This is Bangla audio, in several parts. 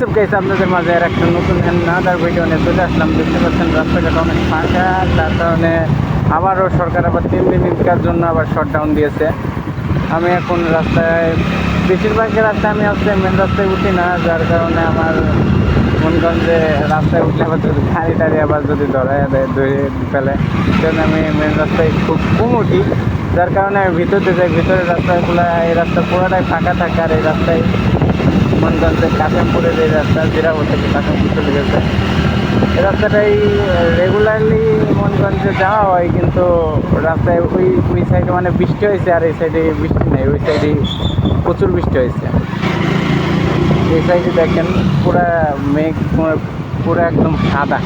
সব গাইস আপনাদের মাঝে আর একটা নতুন নাদার ভিডিও নিয়ে চলে আসলাম। দেখতে পাচ্ছেন, রাস্তাঘাট অনেক ফাঁকা, তার কারণে আবারও সরকার আবার তিন দিনকার জন্য আবার শটডাউন দিয়েছে। আমি এখন রাস্তায় বেশিরভাগই রাস্তায় আমি হচ্ছে মেন রাস্তায় উঠি না, যার কারণে আমার মনে করেন যে রাস্তায় উঠলে আবার যদি গাড়ি টাড়ি আবার যদি ধরায় দেয় ধরে ফেলে সেজন্য আমি মেন রাস্তায় খুব কম উঠি। যার কারণে আমি ভিতরতে যাই, ভিতরের রাস্তাগুলো, এই রাস্তা পুরোটাই ফাঁকা থাকে, আর এই রাস্তায় মনে যে কাশিমপুরের এই রাস্তা জিরাপুর থেকে কাশিমপুর চলে গেছে। এই রাস্তাটাই রেগুলারলি মনে যে যাওয়া হয়, কিন্তু রাস্তায় ওই ওই সাইডে মানে বৃষ্টি হয়েছে আর এই সাইডে বৃষ্টি নেই। ওই সাইডে প্রচুর বৃষ্টি হয়েছে। এই সাইডে দেখেন, পুরা মেঘ, পুরো- একদম সাদা।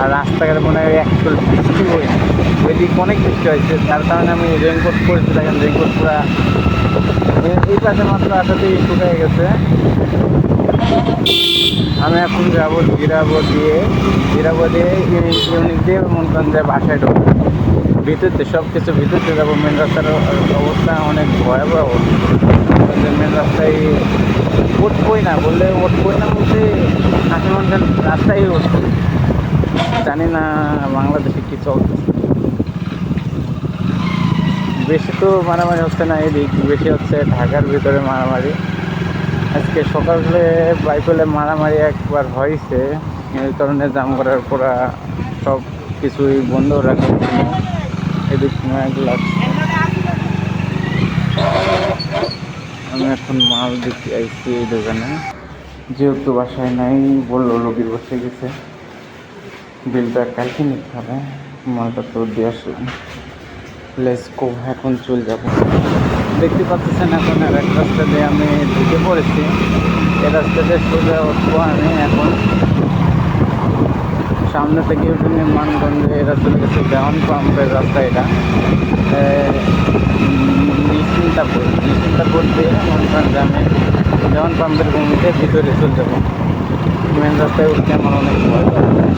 আর রাস্তাঘাটে মনে হয় অ্যাকচুয়াল বৃষ্টি হয়ে ওইদিকে অনেক বৃষ্টি হয়েছে তার কারণে আমি রেনকোট পরেছি। দেখেন রেনকোট পুরা এই পাশে মাত্র আটাতেই শুকিয়ে গেছে। আমি এখন যাব জিরাবো দিয়ে জিরাবো দিয়ে ইউনিক দিয়ে মন করেন যে বাসায় ঢুকবো ভিতরতে সব কিছু ভিতরতে যাব। মেন রাস্তার অবস্থা অনেক ভয়াবহ। মেন রাস্তায় উঠবই না, বললে উঠবই না বলতে আশি মানুষের রাস্তায় উঠবো। জানি না বাংলাদেশে কি চলতেছে। বেশি তো মারামারি হচ্ছে না এদিক, বেশি হচ্ছে ঢাকার ভিতরে মারামারি। আজকে সকালে বাইপেলে মারামারি একবার হয়েছে, এই কারণে জাম করার পরা সব কিছুই বন্ধ রাখা ছিল এদিক আমি এখন মাল দিতে আইছি এই দোকানে। যেহেতু বাসায় নাই, বলল লোকের বসে গেছে। বিলটা কালকে নিতে হবে, মালটা তো দিয়ে আসলাম। লেস কো এখন চলে যাব। দেখতে পাচ্ছেন এখন এক রাস্তা দিয়ে আমি ঢুকে পড়েছি। এই রাস্তাতে সোজা উঠবো আমি এখন। সামনে থেকে উঠে নির্মাণগঞ্জে এই রাস্তা গেছে দেওয়ান পাম্পের রাস্তা এটা। নিশ্চিন্তাপুর নিশ্চিন্তাপুর দিয়ে মনগঞ্জ আমি দেওয়ান পাম্পের ভূমিতে ভিতরে চলে যাব। মেন রাস্তায় উঠতে আমার অনেক ভয়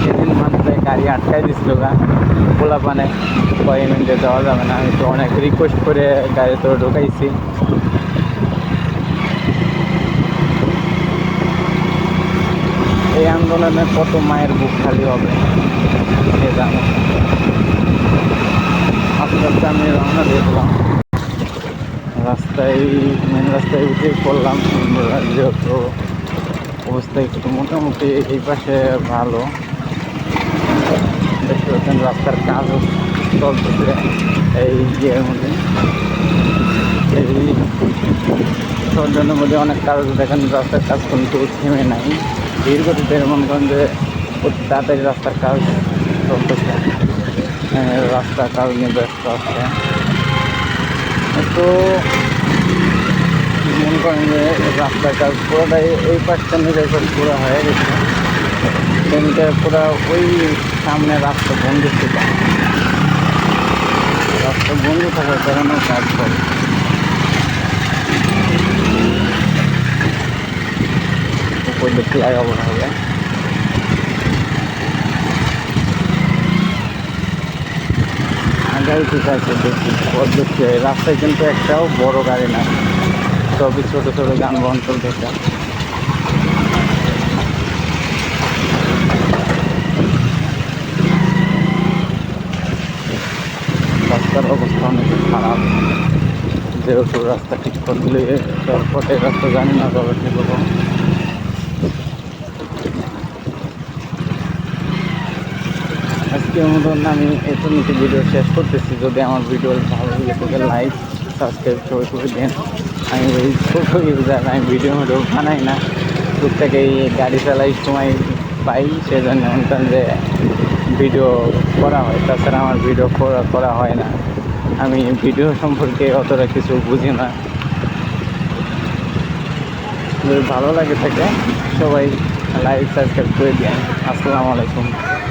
সেদিন মানুষের গাড়ি আটকাই দিছিল গা। পোলা পানে কয় মিনিটে যাওয়া যাবে না আমি তো অনেক রিকোয়েস্ট করে গাড়ি তো ঢোকাইছি। এই আন্দোলনে কত মায়ের বুক খালি হবে সে জানে। আস্তে আস্তে আমি রওনা দেখলাম রাস্তায় মেন রাস্তায় উঠে পড়লাম যেহেতু অবস্থা একটু মোটামুটি এই পাশে ভালো। দেখতে পাচ্ছেন রাস্তার কাজও চলতেছে এই ইয়ের মধ্যে এই সরজনের মধ্যে অনেক কাজ দেখেন রাস্তার কাজ কিন্তু থেমে নাই ধীর গতিতে মনে করেন যে অতি তাড়াতাড়ি রাস্তার কাজ চলতেছে হ্যাঁ, রাস্তার কাজ নিয়ে ব্যস্ত আছে তো মনে করেন যে রাস্তার কাজ পুরোটাই এই পাশটা নিজের কাজ পুরো হয়ে গেছে ট্রেনটা পুরো ওই সামনে রাস্তা বন্ধ ছিল। রাস্তা বন্ধ থাকার কারণে কাজ করে দিয়ে ফ্লাইওভার হবে। আগাই ঠিক আছে, দেখি দেখছি রাস্তায় কিন্তু একটাও বড় গাড়ি না সবই ছোটো ছোটো যানবাহন চলতেছে। রাস্তার অবস্থা অনেক খারাপ। যেহেতু রাস্তা ঠিক করলে তারপরে রাস্তা জানি না কবে ঠিক হব। আজকের মতন আমি এতটুকু ভিডিও শেষ করতেছি। যদি আমার ভিডিও ভালো লাগে থাকে লাইক সাবস্ক্রাইব সবাই করে দেন। আমি ওই ছোটো ইউজার আমি ভিডিও ভিডিও বানাই না। এই গাড়ি চালাই সময় পাই সেজন্য যে ভিডিও করা হয়। তাছাড়া আমার ভিডিও করা করা হয় না। আমি ভিডিও সম্পর্কে অতটা কিছু বুঝি না। যদি ভালো লাগে থাকে, সবাই লাইক সাবস্ক্রাইব করে দিন আসসালামু আলাইকুম।